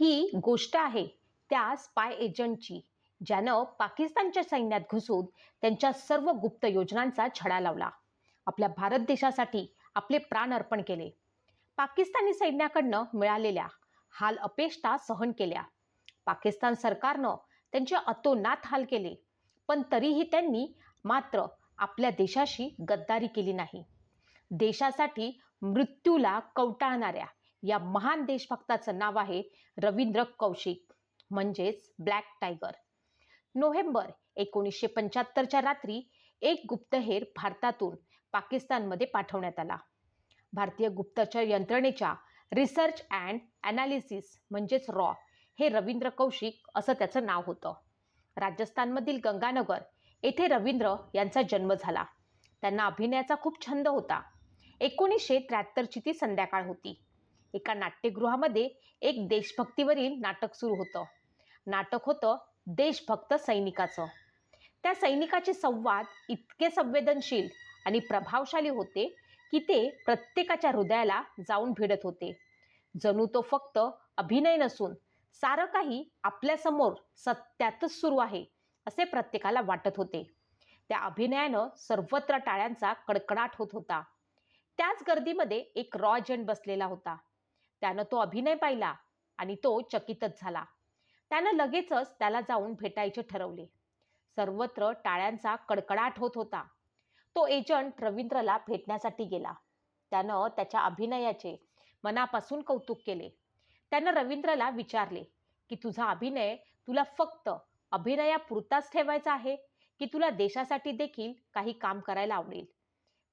ही गोष्ट आहे त्या स्पाय एजंटची ज्यानं पाकिस्तानच्या सैन्यात घुसून त्यांच्या सर्व गुप्त योजनांचा छडा लावला. आपल्या भारत देशासाठी आपले प्राण अर्पण केले. पाकिस्तानी सैन्याकडनं मिळालेल्या हाल अपेष्टा सहन केल्या. पाकिस्तान सरकारनं त्यांचे अतोनात हाल केले पण तरीही त्यांनी मात्र आपल्या देशाशी गद्दारी केली नाही. देशासाठी मृत्यूला कवटाळणाऱ्या या महान देशभक्ताचं नाव आहे रवींद्र कौशिक म्हणजेच ब्लॅक टायगर. नोव्हेंबर एकोणीसशे पंच्याहत्तरच्या रात्री एक गुप्तहेर भारतातून पाकिस्तानमध्ये पाठवण्यात आला. भारतीय गुप्तचर यंत्रणेच्या रिसर्च अँड ॲनालिसिस म्हणजेच रॉ हे रवींद्र कौशिक असं त्याचं नाव होतं. राजस्थानमधील गंगानगर येथे रवींद्र यांचा जन्म झाला. त्यांना अभिनयाचा खूप छंद होता. एकोणीसशे त्र्याहत्तरची ती संध्याकाळ होती. एका नाट्यगृहामध्ये एक देशभक्तीवरील नाटक सुरू होतं. नाटक होतं देशभक्त सैनिकाचं. त्या सैनिकाचे संवाद इतके संवेदनशील आणि प्रभावशाली होते की ते प्रत्येकाच्या हृदयाला जाऊन भिडत होते. जणू तो फक्त अभिनय नसून सारं काही आपल्यासमोर सत्यातच सुरू आहे असे प्रत्येकाला वाटत होते. त्या अभिनयानं सर्वत्र टाळ्यांचा कडकडाट होत होता. त्याच गर्दीमध्ये एक रॉ एजंट बसलेला होता. त्यानं तो अभिनय पाहिला आणि तो चकितच झाला. त्यानं लगेचच त्याला जाऊन भेटायचे ठरवले. सर्वत्र टाळ्यांचा कडकडाट होत होता. तो एजंट रवींद्रला भेटण्यासाठी गेला. त्यानं त्याच्या अभिनयाचे मनापासून कौतुक केले. त्यानं रवींद्रला विचारले की तुझा अभिनय तुला फक्त अभिनयापुरताच ठेवायचा आहे की तुला देशासाठी देखील काही काम करायला आवडेल?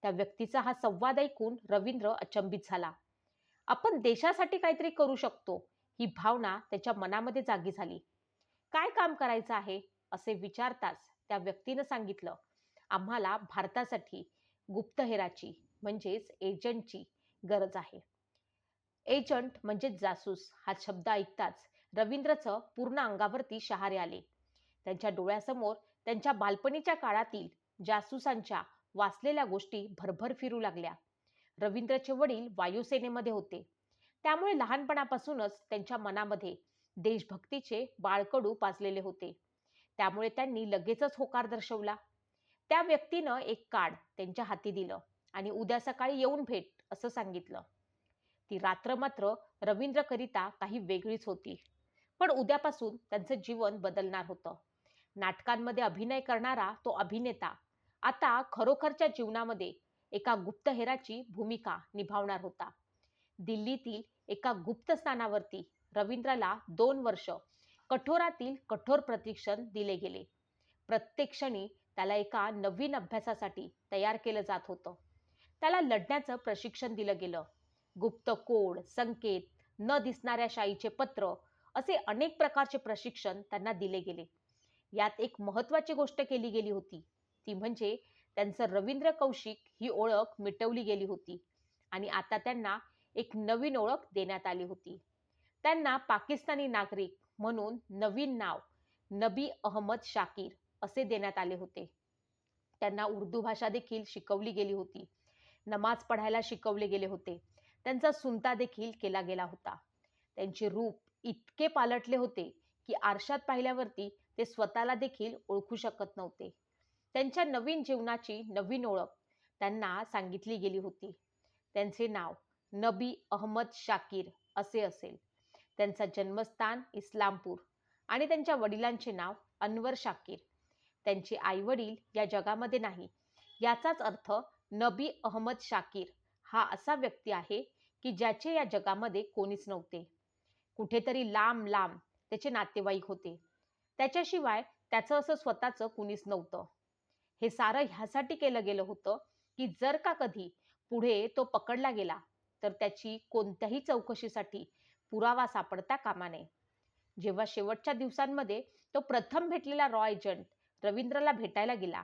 त्या व्यक्तीचा हा संवाद ऐकून रवींद्र अचंबित झाला. आपण देशासाठी काहीतरी करू शकतो ही भावना त्याच्या मनामध्ये जागी झाली. काय काम करायचं आहे? असे विचारताच त्या व्यक्तीनं सांगितलं आम्हाला भारतासाठी गुप्तहेराची म्हणजेच एजंटची गरज आहे. एजंट म्हणजेच जासूस हा शब्द ऐकताच रवींद्रचं पूर्ण अंगावरती शहारे आले. त्यांच्या डोळ्यासमोर त्यांच्या बालपणीच्या काळातील जासूसांच्या वाचलेल्या गोष्टी भरभर फिरू लागल्या. रवींद्रचे वडील वायुसेनेमध्ये होते. त्यामुळे लहानपणापासूनच त्यांच्या मनामध्ये देशभक्तीचे बाळकडू पाजलेले होते. त्यामुळे त्यांनी लगेचच होकार दर्शवला. त्या व्यक्तीनं एक कार्ड त्यांच्या हाती दिलं आणि उद्या सकाळी येऊन भेट असं सांगितलं. ती रात्र मात्र रवींद्रकरिता काही वेगळीच होती. पण उद्यापासून त्यांचं जीवन बदलणार होतं. नाटकांमध्ये अभिनय करणारा तो अभिनेता आता खरोखरच्या जीवनामध्ये एका गुप्तहेराची भूमिका निभावणार होता. दिल्लीतील एका गुप्त स्थानावरती रवींद्रला दोन वर्ष कठोरातील कठोर प्रशिक्षण दिले गेले. प्रत्येक क्षणी त्याला एका नवीन अभ्यासासाठी तयार केलं जात होतं. त्याला लढण्याचं प्रशिक्षण दिलं गेलं. गुप्त कोड संकेत न दिसणाऱ्या शाईचे पत्र असे अनेक प्रकारचे प्रशिक्षण त्यांना दिले गेले. यात एक महत्त्वाची गोष्ट केली गेली होती. ती म्हणजे त्यांचं रवींद्र कौशिक ही ओळख मिटवली गेली होती. आणि आता त्यांना एक नवीन ओळख देण्यात आली होती. त्यांना पाकिस्तानी नागरिक म्हणून नवीन नाव नबी अहमद शाकीर असे देण्यात आले होते. त्यांना उर्दू भाषा देखील शिकवली गेली होती. नमाज पढायला शिकवले गेले होते. त्यांचा सुनता देखील केला गेला होता. त्यांचे रूप इतके पालटले होते की आरशात पाहिल्यावरती ते स्वतःला देखील ओळखू शकत नव्हते. त्यांच्या नवीन जीवनाची नवीन ओळख त्यांना सांगितली गेली होती. त्यांचे नाव नबी अहमद शाकीर असे असेल. त्यांचा जन्मस्थान इस्लामपूर आणि त्यांच्या वडिलांचे नाव अनवर शाकीर. त्यांचे आईवडील या जगामध्ये नाही. याचाच अर्थ नबी अहमद शाकीर हा असा व्यक्ती आहे की ज्याचे या जगामध्ये कोणीच नव्हते. कुठेतरी लांब लांब त्याचे नातेवाईक होते. त्याच्याशिवाय त्याचं असं स्वतःचं कुणीच नव्हतं. हे सारं ह्यासाठी केलं गेलं होतं की जर का कधी पुढे तो पकडला गेला तर त्याची कोणत्याही चौकशीसाठी पुरावा सापडता कामा नये. जेव्हा शेवटच्या दिवसांमध्ये तो प्रथम भेटलेला रॉ एजंट रवींद्रला भेटायला गेला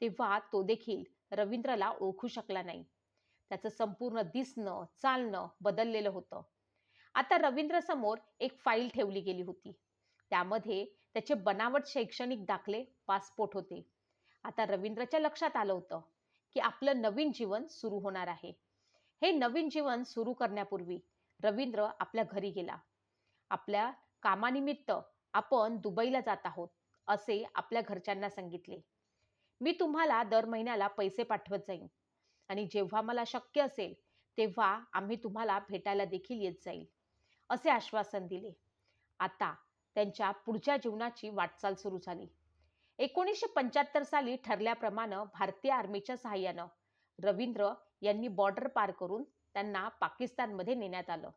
तेव्हा तो देखील रवींद्रला ओळखू शकला नाही. त्याचं संपूर्ण दिसणं चालणं बदललेलं होतं. आता रवींद्रसमोर एक फाईल ठेवली गेली होती. त्यामध्ये त्याचे बनावट शैक्षणिक दाखले पासपोर्ट होते. आता रवींद्रच्या लक्षात आलं होतं की आपलं नवीन जीवन सुरू होणार आहे. हे नवीन जीवन सुरू करण्यापूर्वी रवींद्र आपल्या घरी गेला. आपल्या कामानिमित्त आपण दुबईला जात आहोत असे आपल्या घरच्यांना सांगितले. मी तुम्हाला दर महिन्याला पैसे पाठवत जाईन आणि जेव्हा मला शक्य असेल तेव्हा आम्ही तुम्हाला भेटायला देखील येत जाईल असे आश्वासन दिले. आता त्यांच्या पुढच्या जीवनाची वाटचाल सुरू झाली. एकोणीसशे पंच्याहत्तर साली ठरल्याप्रमाणे भारतीय आर्मीच्या सहाय्यानं रवींद्र यांनी बॉर्डर पार करून त्यांना पाकिस्तानमध्ये नेण्यात आलं.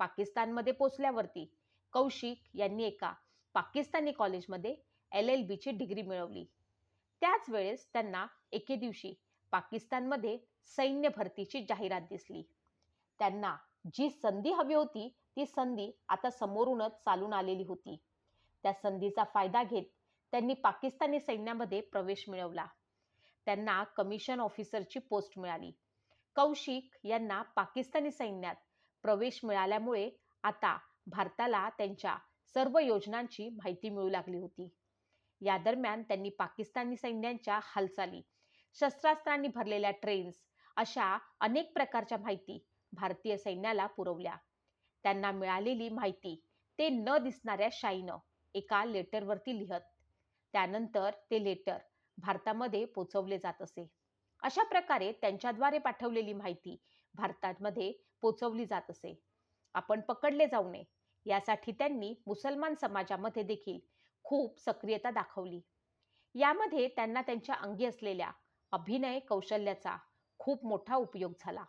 पाकिस्तानमध्ये पोचल्यावरती कौशिक यांनी एका पाकिस्तानी कॉलेजमध्ये एल एल बीची डिग्री मिळवली. त्याच वेळेस त्यांना एके दिवशी पाकिस्तानमध्ये सैन्य भरतीची जाहिरात दिसली. त्यांना जी संधी हवी होती ती संधी आता समोरूनच चालून आलेली होती. त्या संधीचा फायदा घेत त्यांनी पाकिस्तानी सैन्यामध्ये प्रवेश मिळवला. त्यांना कमिशन ऑफिसरची पोस्ट मिळाली. कौशिक यांना पाकिस्तानी सैन्यात प्रवेश मिळाल्यामुळे आता भारताला त्यांच्या सर्व योजनांची माहिती मिळू लागली होती. या दरम्यान त्यांनी पाकिस्तानी सैन्यांच्या हालचाली शस्त्रास्त्रांनी भरलेल्या ट्रेन्स अशा अनेक प्रकारच्या माहिती भारतीय सैन्याला पुरवल्या. त्यांना मिळालेली माहिती ते न दिसणाऱ्या शाईनं एका लेटरवरती लिहत त्यानंतर ते लेटर भारतामध्ये पोचवले जात असे. अशा प्रकारे त्यांच्याद्वारे पाठवलेली माहिती भारतामध्ये पोचवली जात असे. आपण पकडले जाऊ नये. यासाठी त्यांनी मुसलमान समाजामध्ये देखील खूप सक्रियता दाखवली. यामध्ये त्यांना त्यांच्या अंगी असलेल्या अभिनय कौशल्याचा खूप मोठा उपयोग झाला.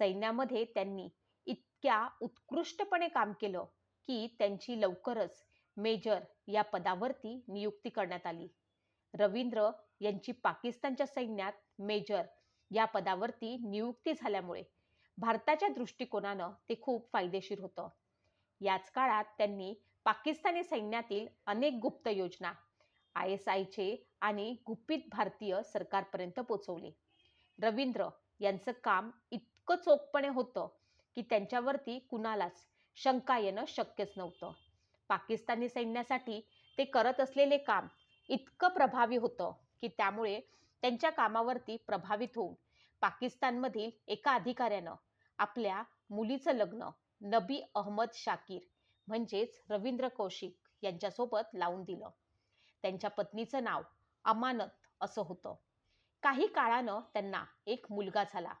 सैन्यामध्ये त्यांनी इतक्या उत्कृष्टपणे काम केलं की त्यांची लवकरच मेजर या पदावरती नियुक्ती करण्यात आली. रवींद्र यांची पाकिस्तानच्या सैन्यात मेजर या पदावरती नियुक्ती झाल्यामुळे भारताच्या दृष्टिकोनानं ते खूप फायदेशीर होतं. याच काळात त्यांनी पाकिस्तानी सैन्यातील अनेक गुप्त योजना आय एस आयचे आणि गुपित भारतीय सरकारपर्यंत पोचवले. रवींद्र यांचं काम इतकं चोखपणे होतं की त्यांच्यावरती कुणालाच शंका येणं शक्यच नव्हतं. पाकिस्तानी सैन्यासाठी ते करत असलेले काम इतकं प्रभावी होतं की त्यामुळे त्यांच्या कामावरती प्रभावित होऊन पाकिस्तानमधील एका अधिकाऱ्यानं आपल्या मुलीचं लग्न नबी अहमद शाकीर म्हणजेच रवींद्र कौशिक यांच्यासोबत लावून दिलं. त्यांच्या पत्नीचं नाव अमानत असं होतं. काही काळानं त्यांना एक मुलगा झाला.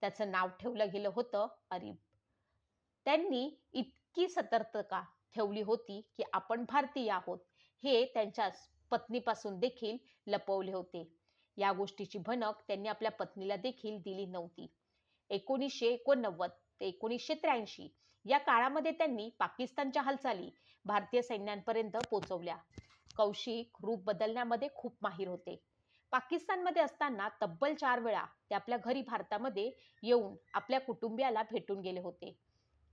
त्याचं नाव ठेवलं गेलं होतं अरीब. त्यांनी इतकी सतर्कता ठेवली होती की आपण भारतीय आहोत हे त्यांच्या पत्नीपासून देखील लपवले होते. या गोष्टीची भनक त्यांनी आपल्या पत्नीला देखील दिली नव्हती. एकोणीसशे एकोणनव्वद ते एकोणीसशे त्र्याऐंशी या काळामध्ये त्यांनी पाकिस्तानच्या हालचाली भारतीय सैन्यांपर्यंत पोहोचवल्या कौशिक रूप बदलण्यामध्ये खूप माहीर होते. पाकिस्तानमध्ये असताना तब्बल चार वेळा ते आपल्या घरी भारतामध्ये येऊन आपल्या कुटुंबियाला भेटून गेले होते.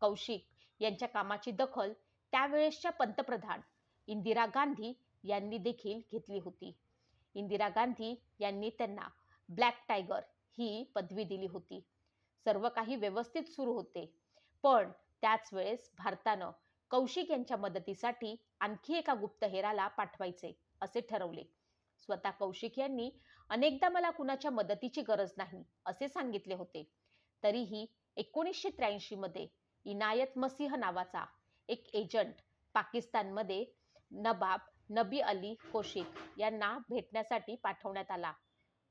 कौशिक यांच्या कामाची दखल त्यावेळेसच्या पंतप्रधान इंदिरा गांधी यांनी देखील घेतली होती. इंदिरा गांधी यांनी त्यांना ब्लॅक टायगर ही पदवी दिली होती. सर्व काही व्यवस्थित सुरू होते. पण त्याच वेळेस भारतानं कौशिक यांच्या मदतीसाठी आणखी एका गुप्तहेराला पाठवायचे असे ठरवले. स्वतः कौशिक यांनी अनेकदा मला कुणाच्या मदतीची गरज नाही असे सांगितले होते. तरीही एकोणीसशे त्र्याऐंशी मध्ये इनायत मसीह नावाचा एक एजंट पाकिस्तानमध्ये नबाब नबी अली कौशिक यांना भेटण्यासाठी पाठवण्यात आला.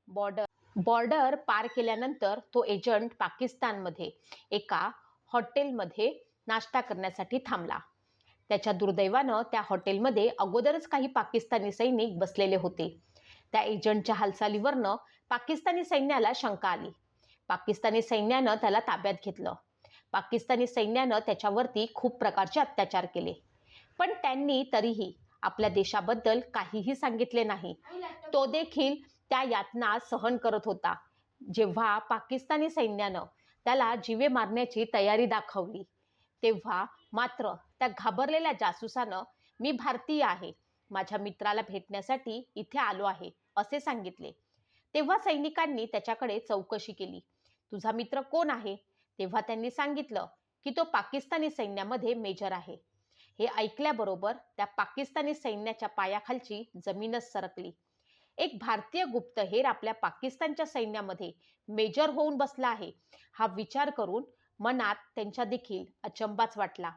बॉर्डर बॉर्डर पार केल्यानंतर तो एजंट पाकिस्तानमध्ये एका हॉटेलमध्ये नाश्ता करण्यासाठी थांबला. त्याच्या दुर्दैवानं त्या हॉटेलमध्ये अगोदरच काही पाकिस्तानी सैनिक बसलेले होते. त्या एजंटच्या हालचालीवरनं पाकिस्तानी सैन्याला शंका आली. पाकिस्तानी सैन्यानं त्याला ताब्यात घेतलं. पाकिस्तानी सैन्यानं त्याच्यावरती खूप प्रकारचे अत्याचार केले. पण त्यांनी तरीही आपल्या देशाबद्दल काहीही सांगितले नाही. तो देखील त्या यातना सहन करत होता. जेव्हा पाकिस्तानी सैन्यानं त्याला जीवे मारण्याची तयारी दाखवली तेव्हा मात्र त्या घाबरलेल्या जासूसानं मी भारतीय आहे. माझ्या मित्राला भेटण्यासाठी इथे आलो आहे असे सांगितले. तेव्हा सैनिकांनी त्याच्याकडे चौकशी केली. तुझा मित्र कोण आहे? तेव्हा त्यांनी सांगितलं की तो पाकिस्तानी सैन्यामध्ये मेजर आहे. हे ऐकल्याबरोबर त्या पाकिस्तानी सैन्याच्या पायाखालची जमीनच सरकली. एक भारतीय गुप्तहेर आपल्या पाकिस्तानच्या सैन्यामध्ये मेजर होऊन बसला आहे. हा विचार करून मनात त्यांच्या देखील अचंबाच वाटला.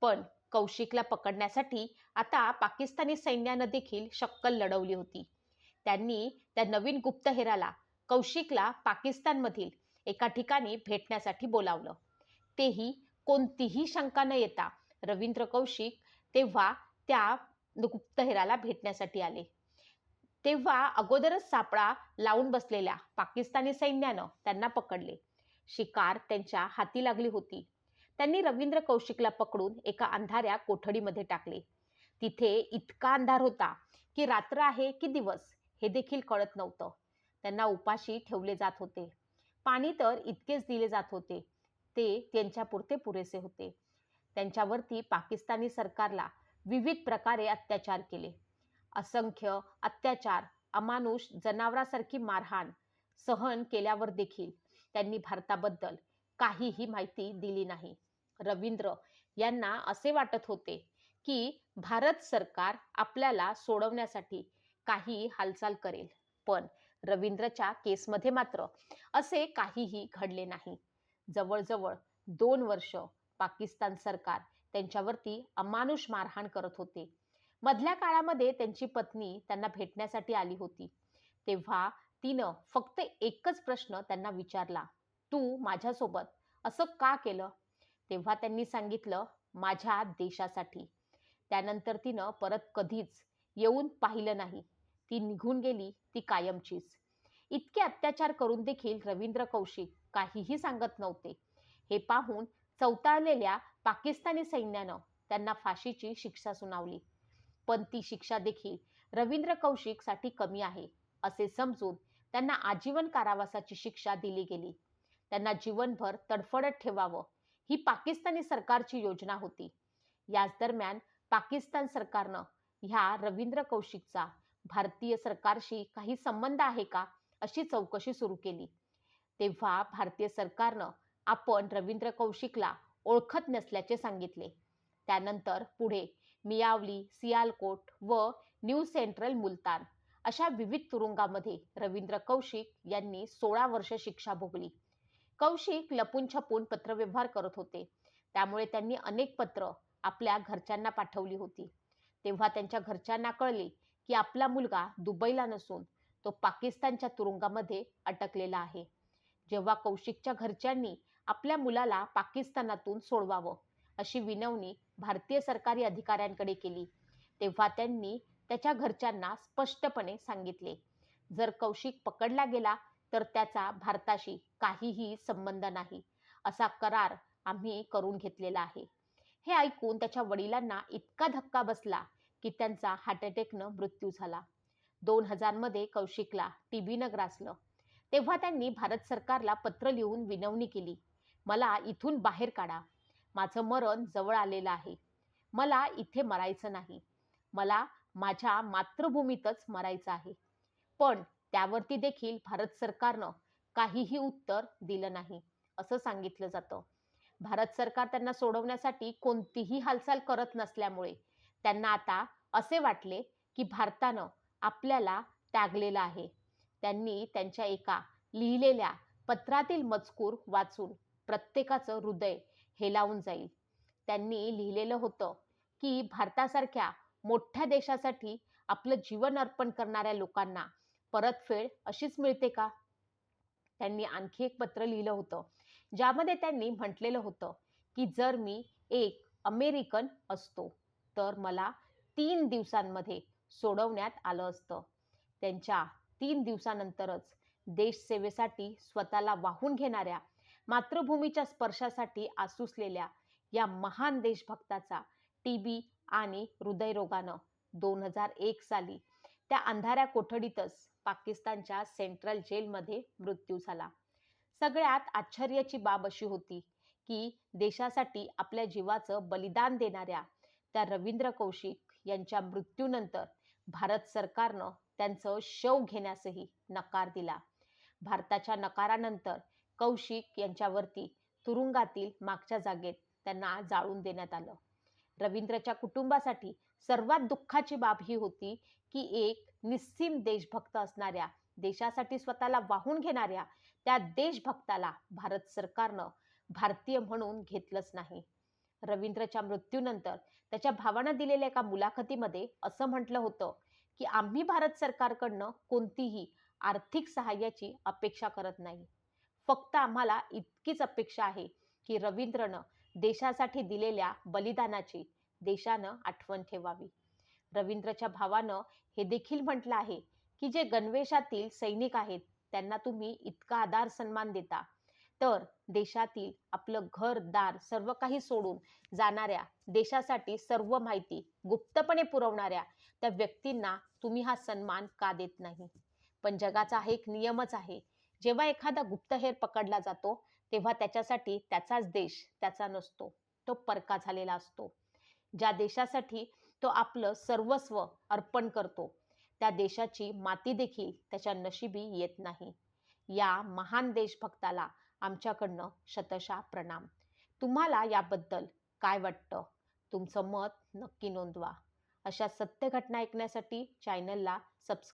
पण कौशिकला पकडण्यासाठी आता पाकिस्तानी सैन्यानं देखील शक्कल लढवली होती. त्यांनी त्या नवीन गुप्तहेराला कौशिकला पाकिस्तानमधील एका ठिकाणी भेटण्यासाठी बोलावलं. तेही कोणतीही शंका न येता रवींद्र कौशिक तेव्हा त्या गुप्तहेराला भेटण्यासाठी आले. तेव्हा अगोदरच सापळा लावून बसलेल्या पाकिस्तानी सैन्यानं त्यांना पकडले. शिकार त्यांच्या हाती लागली होती. त्यांनी रवींद्र कौशिकला पकडून एका अंधाऱ्या कोठडीमध्ये टाकले. तिथे इतका अंधार होता की रात्र आहे की दिवस हे देखील कळत नव्हतं. त्यांना उपाशी ठेवले जात होते. पाणी तर इतकेच दिले जात होते. ते त्यांच्यापुरते पुरेसे होते. त्यांच्यावरती पाकिस्तानी सरकारला विविध प्रकारे अत्याचार केले. असंख्य अत्याचार अमानुष जनावरासारखी मारहाण सहन केल्यावर देखील त्यांनी भारताबद्दल काहीही माहिती दिली नाही. रवींद्र यांना असे वाटत होते की भारत सरकार आपल्याला सोडवण्यासाठी काही हालचाल करेल. पण रवींद्रच्या केसमध्ये मात्र असे काहीही घडले नाही. जवळजवळ दोन वर्ष पाकिस्तान सरकार त्यांच्यावरती अमानुष मारहाण करत होते. मधल्या काळामध्ये त्यांची पत्नी त्यांना भेटण्यासाठी आली होती. तेव्हा तिनं फक्त एकच प्रश्न त्यांना विचारला तू माझ्यासोबत असं का केलं? तेव्हा त्यांनी सांगितलं माझ्या देशासाठी. त्यानंतर तिनं परत कधीच येऊन पाहिलं नाही. ती निघून गेली ती कायमचीच. इतके अत्याचार करून देखील रवींद्र कौशिक काहीही सांगत नव्हते. हे पाहून चौताळलेल्या पाकिस्तानी सैन्यानं त्यांना फाशीची शिक्षा सुनावली. पण ती शिक्षा देखील रवींद्र कौशिकसाठी कमी आहे असे समजून त्यांना आजीवन कारावासाची शिक्षा दिली गेली. त्यांना जीवनभर तडफडत ठेवावं ही पाकिस्तानी सरकारची योजना होती. याच दरम्यान पाकिस्तान सरकारनं ह्या रवींद्र कौशिकचा भारतीय सरकारशी काही संबंध आहे का? अशी चौकशी सुरू केली. तेव्हा भारतीय सरकारनं आपण रवींद्र कौशिकला ओळखत नसल्याचे सांगितले. त्यानंतर पुढे मियावली सियालकोट व न्यू सेंट्रल मुलतान अशा विविध तुरुंगामध्ये रवींद्र कौशिक यांनी सोळा वर्ष शिक्षा भोगली. कौशिक लपून छपून पत्रव्यवहार करत होते. त्यामुळे त्यांनी अनेक पत्र आपल्या घरच्यांना पाठवली होती. तेव्हा त्यांच्या घरच्यांना कळले की आपला मुलगा दुबईला नसून तो पाकिस्तानच्या तुरुंगामध्ये अटकलेला आहे. जेव्हा कौशिकच्या घरच्यांनी आपल्या मुलाला पाकिस्तानातून सोडवावं अशी विनवणी भारतीय सरकारी अधिकाऱ्यांकडे केली तेव्हा त्यांनी त्याच्या घरच्यांना स्पष्टपणे सांगितले जर कौशिक पकडला गेला तर त्याचा भारताशी काहीही संबंध नाही असा करार आम्ही करून घेतलेला आहे. हे ऐकून त्याच्या वडिलांना इतका धक्का बसला की त्यांचा हार्ट अटॅकनं मृत्यू झाला. दोन हजारमध्ये कौशिकला टीबीनं ग्रासलं. तेव्हा त्यांनी भारत सरकारला पत्र लिहून विनवणी केली. मला इथून बाहेर काढा. माझं मरण जवळ आलेलं आहे. मला इथे मरायचं नाही. मला माझ्या मातृभूमीतच मरायचं आहे पण त्यावरती देखील भारत सरकारनं काहीही उत्तर दिलं नाही असं सांगितलं जातं. भारत सरकार त्यांना सोडवण्यासाठी कोणतीही हालचाल करत नसल्यामुळे त्यांना आता असे वाटले की भारतानं आपल्याला त्यागलेलं आहे. त्यांनी त्यांच्या एका लिहिलेल्या पत्रातील मजकूर वाचून प्रत्येकाचं हृदय हेलावून जाईल. त्यांनी लिहिलेलं होतं की भारतासारख्या मोठ्या देशासाठी आपलं जीवन अर्पण करणाऱ्या लोकांना परतफेड अशीच मिळते का? त्यांनी आणखी एक पत्र लिहिलं होतं ज्यामध्ये त्यांनी म्हटलेलं होतं की जर मी एक अमेरिकन असतो तर मला तीन दिवसांमध्ये सोडवण्यात आलं असतं. त्यांच्या तीन दिवसानंतरच देशसेवेसाठी स्वतःला वाहून घेणाऱ्या मातृभूमीच्या स्पर्शासाठी आसुसलेल्या या महान देशभक्ताचा टी बी आणि हृदयरोगानं दोन हजार एक साली त्या अंधाऱ्या कोठडीतच पाकिस्तानच्या सेंट्रल जेलमध्ये मृत्यू झाला. सगळ्यात आश्चर्याची बाब अशी होती की देशासाठी आपल्या जीवाचं बलिदान देणाऱ्या त्या रवींद्र कौशिक यांच्या मृत्यूनंतर भारत सरकारनं त्यांचं शव घेण्यासही नकार दिला. भारताच्या नकारानंतर कौशिक यांच्यावरती तुरुंगातील मागच्या जागेत त्यांना जाळून देण्यात आलं. रवींद्रच्या कुटुंबासाठी सर्वात दुःखाची बाब ही होती की एक निस्सीम देशभक्त असणाऱ्या देशासाठी स्वतःला वाहून घेणाऱ्या त्या देशभक्ताला भारत सरकारनं भारतीय म्हणून घेतलंच नाही. रवींद्रच्या मृत्यूनंतर त्याच्या भावानं दिलेल्या एका मुलाखतीमध्ये असं म्हटलं होतं की आम्ही भारत सरकारकडनं कोणतीही आर्थिक सहाय्याची अपेक्षा करत नाही. फक्त आम्हाला इतकीच अपेक्षा आहे की रवींद्रनं देशासाठी दिलेल्या बलिदानाची देशानं आठवण ठेवावी. रवींद्रच्या भावानं हे देखील म्हटलं आहे की जे गणवेशातील सैनिक आहेत त्यांना तुम्ही इतका आधार सन्मान देता. तर देशातील आपलं घर दार सर्व काही सोडून जाणाऱ्या देशासाठी सर्व माहिती गुप्तपणे पुरवणाऱ्या त्या व्यक्तींना तुम्ही हा सन्मान का देत नाही? पण जगाचा हा एक नियमच आहे जेव्हा एखादा गुप्तहेर पकडला जातो तेव्हा त्याच्यासाठी त्याचाच देश त्याचा नसतो तो परका झालेला असतो. ज्या देशासाठी तो आपलं सर्वस्व अर्पण करतो त्या देशाची माती देखील त्याच्या नशिबी येत नाही. या महान देशभक्ताला आमच्याकडनं शतशा प्रणाम. तुम्हाला याबद्दल काय वाटतं? तुमचं मत नक्की नोंदवा. अशा सत्य घटना ऐकण्यासाठी चॅनलला सबस्क्राईब